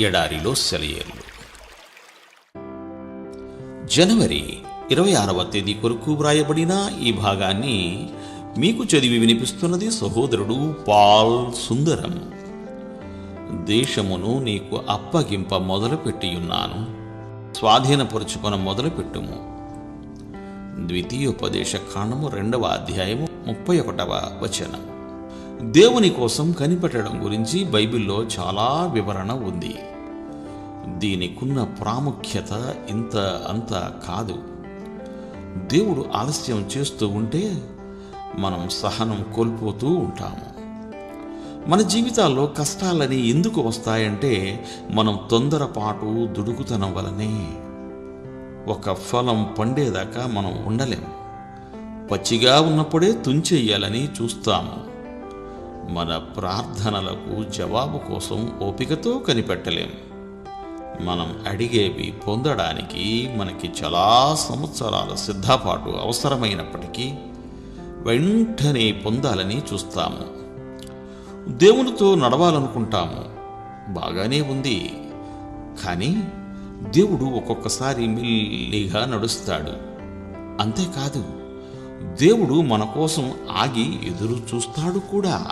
ఎడారిలో సెలయేర్లు జనవరి ఇరవై ఆరవ తేదీ కొరకు వ్రాయబడిన ఈ భాగాన్ని మీకు చదివి వినిపిస్తున్నది సహోదరుడు పాల్ సుందరం. దేశమును నీకు అప్పగింప మొదలుపెట్టియున్నాను. స్వాధీనపరుచుకొన మొదలుపెట్టుము. ద్వితీయోపదేశ కాండము రెండవ అధ్యాయము ముప్పై ఒకటవ వచనం. దేవుని కోసం కనిపెట్టడం గురించి బైబిల్లో చాలా వివరణ ఉంది. దీనికున్న ప్రాముఖ్యత ఇంత అంత కాదు. దేవుడు ఆలస్యం చేస్తూ ఉంటే మనం సహనం కోల్పోతూ ఉంటాము. మన జీవితాల్లో కష్టాలని ఎందుకు వస్తాయంటే మనం తొందరపాటు దుడుకుతనం వలనే. ఒక ఫలం పండేదాకా మనం ఉండలేం. పచ్చిగా ఉన్నప్పుడే తుంచెయ్యాలని చూస్తాము. మన ప్రార్థనలకు జవాబు కోసం ఓపికతో కనిపెట్టలేం. మనం అడిగేవి పొందడానికి మనకి చాలా సంవత్సరాల సిద్ధపాటు అవసరమైనప్పటికీ వెంటనే పొందాలని చూస్తాము. దేవునితో నడవాలనుకుంటాము. బాగానే ఉంది. కానీ దేవుడు ఒక్కొక్కసారి మెల్లిగా నడుస్తాడు. అంతేకాదు దేవుడు మన కోసం ఆగి ఎదురు చూస్తాడు కూడా.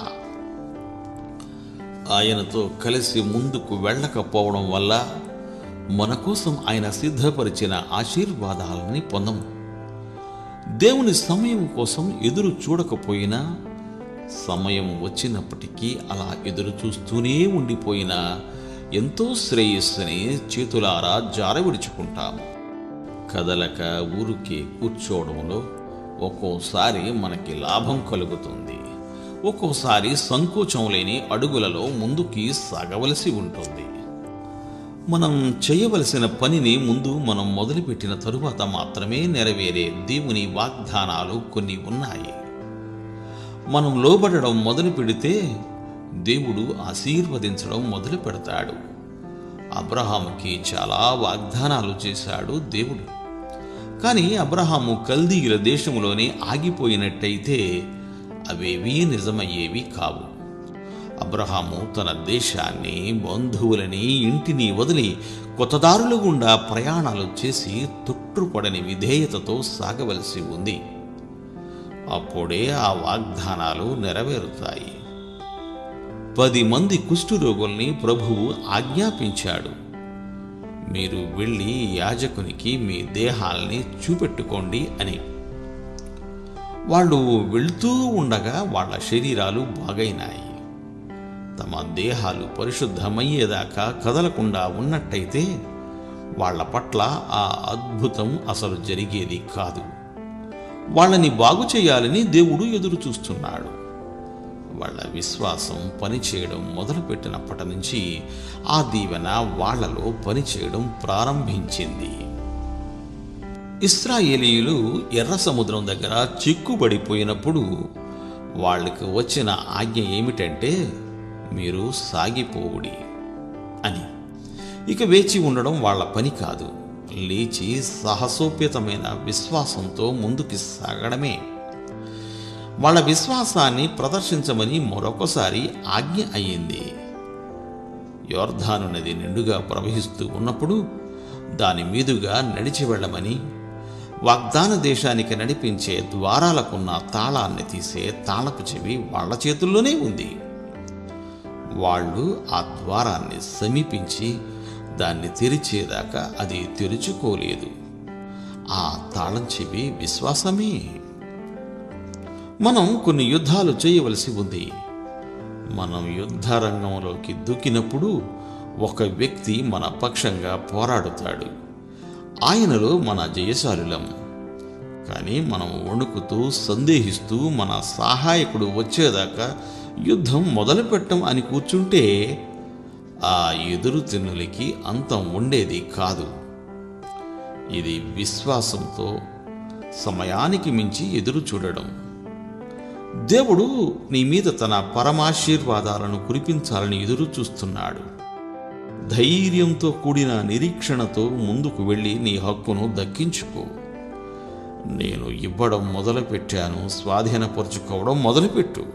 ఆయనతో కలిసి ముందుకు వెళ్ళకపోవడం వల్ల మన కోసం ఆయన సిద్ధపరిచిన ఆశీర్వాదాలని పొందము. దేవుని సమయం కోసం ఎదురు చూడకపోయినా సమయం వచ్చినప్పటికీ అలా ఎదురు చూస్తూనే ఉండిపోయినా ఎంతో శ్రేయస్సుని చేతులారా జారవిడుచుకుంటాము కదలక ఊరికే కూర్చోవడంలో ఒక్కోసారి మనకి లాభం కలుగుతుంది. ఒక్కోసారి సంకోచం లేని అడుగులలో ముందుకి సాగవలసి ఉంటుంది. మనం చేయవలసిన పనిని ముందు మనం మొదలుపెట్టిన తరువాత మాత్రమే నెరవేరే దేవుని వాగ్దానాలు కొన్ని ఉన్నాయి. మనం లోబడడం మొదలు పెడితే దేవుడు ఆశీర్వదించడం మొదలు పెడతాడు. అబ్రహాముకి చాలా వాగ్దానాలు చేశాడు దేవుడు. కానీ అబ్రహాము కల్దీయుల దేశంలోనే ఆగిపోయినట్టయితే అవేవీ నిజమయ్యేవి కావు. అబ్రహాము తన దేశాన్ని బంధువులని ఇంటిని వదిలి కొత్తదారుల గుండా ప్రయాణాలు చేసి తొట్టుపడని విధేయతతో సాగవలసి ఉంది. అప్పుడే ఆ వాగ్దానాలు నెరవేరుతాయి. పది మంది కుష్ఠురోగుల్ని ప్రభువు ఆజ్ఞాపించాడు. మీరు వెళ్ళి యాజకునికి మీ దేహాల్ని చూపెట్టుకోండి అని వాళ్ళు వెళ్తూ ఉండగా వాళ్ళ శరీరాలు బాగైనాయి. తమ దేహాలు పరిశుద్ధమయ్యేదాకా కదలకుండా ఉన్నట్టయితే వాళ్ళ పట్ల ఆ అద్భుతం అసలు జరిగేది కాదు. వాళ్ళని బాగు చేయాలని దేవుడు ఎదురు చూస్తున్నాడు. వాళ్ళ విశ్వాసం పనిచేయడం మొదలుపెట్టినప్పటి నుంచి ఆ దీవెన వాళ్ళలో పనిచేయడం ప్రారంభించింది. ఇస్రాయేలీయులు ఎర్ర సముద్రం దగ్గర చిక్కుబడిపోయినప్పుడు వాళ్ళకి వచ్చిన ఆజ్ఞ ఏమిటంటే మీరు సాగిపోవుడి అని. ఇక వేచి ఉండడం వాళ్ళ పని కాదు. లేచి సాహసోపేతమైన విశ్వాసంతో ముందుకు సాగడమే. వాళ్ళ విశ్వాసాన్ని ప్రదర్శించమని మరొకసారి ఆజ్ఞ అయ్యింది. యోర్ధాను నది నిండుగా ప్రవహిస్తూ ఉన్నప్పుడు దాని మీదుగా నడిచి వెళ్ళమని వాగ్దాన దేశానికి నడిపించే ద్వారాలకున్న తాళాన్ని తీసే తాళపు చెవి వాళ్ళ చేతుల్లోనే ఉంది. వాళ్ళు ఆ ద్వారాన్ని సమీపించి దాన్ని తెరిచేదాకా అది తెరుచుకోలేదు. ఆ తాళం చెవి విశ్వాసమే. మనం కొన్ని యుద్ధాలు చేయవలసి ఉంది. మనం యుద్ధ రంగంలోకి దూకినప్పుడు ఒక వ్యక్తి మన పక్షంగా పోరాడుతాడు. ఆయనలో మన జయశాలులం. కానీ మనం వణుకుతూ సందేహిస్తూ మన సహాయకుడు వచ్చేదాకా యుద్ధం మొదలుపెట్టం అని కూర్చుంటే ఆ ఎదురు తిన్నులకి అంతం ఉండేది కాదు. ఇది విశ్వాసంతో సమయానికి మించి ఎదురు చూడడం. దేవుడు నీ మీద తన పరమాశీర్వాదాలను కురిపించాలని ఎదురు చూస్తున్నాడు. ధైర్యంతో కూడిన నిరీక్షణతో ముందుకు వెళ్ళి నీ హక్కును దక్కించుకో. నేను ఇవ్వడం మొదలుపెట్టాను స్వాధీనపరుచుకోవడం మొదలుపెట్టు.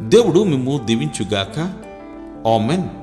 దేవుడు మిమ్ము దీవించుగాక. ఆమెన్. ఆమెన్